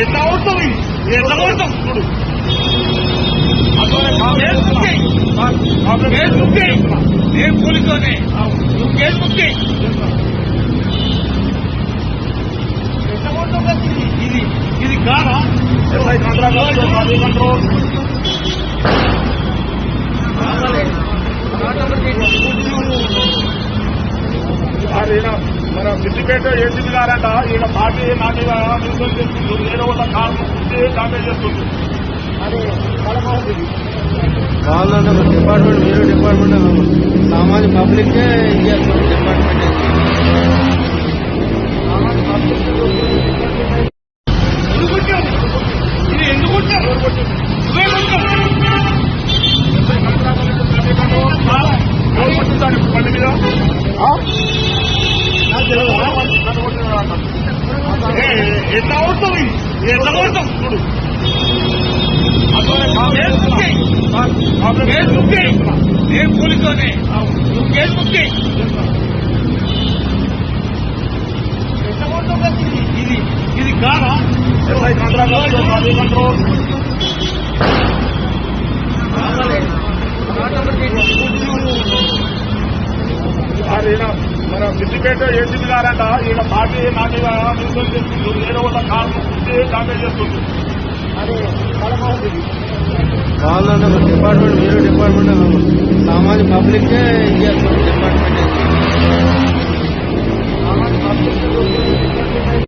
ఎట్లా కొడతావు ఎట్లా కొడతావు చూడు కేసు బుక్ నేను పోలీసులోనే నువ్వు కేసు బుక్ ఇది? ఇది కాదా ఎస్ఐ కంట్రోల్ సార్ ఈయన మన సిద్దిపేట ఏసీబీ గారంట ఈయన పార్టీ నాకు నిరుదం చేస్తుంది. ఏదో ఒక కారణం డామేజ్ చేస్తుంది వాళ్ళన్న డిపార్ట్మెంట్ మీరు డిపార్ట్మెంట్ సామాన్య ఇయ్యాలి డిపార్ట్మెంట్ ఇది ఎందుకు కొట్టావు నువ్వే కొట్టావు ఎవరు కొట్టించాడు ఇప్పుడు కేసు బుక్ చేయి. నేను పోలీసులోనే నువ్వు కేసు బుక్ చేయి. ఇది? ఇది కాదా కంట్రోల్ మన సిద్దిపేట ఏసీబీ గారంట ఈయన పార్టీ నాకు ఒక కారణం ఉంటే డామేజ్ చేస్తుంది. వాళ్ళన్న డిపార్ట్మెంట్ మీరు డిపార్ట్మెంట్ సామాన్య పబ్లిక్కే ఇయ్యాలి.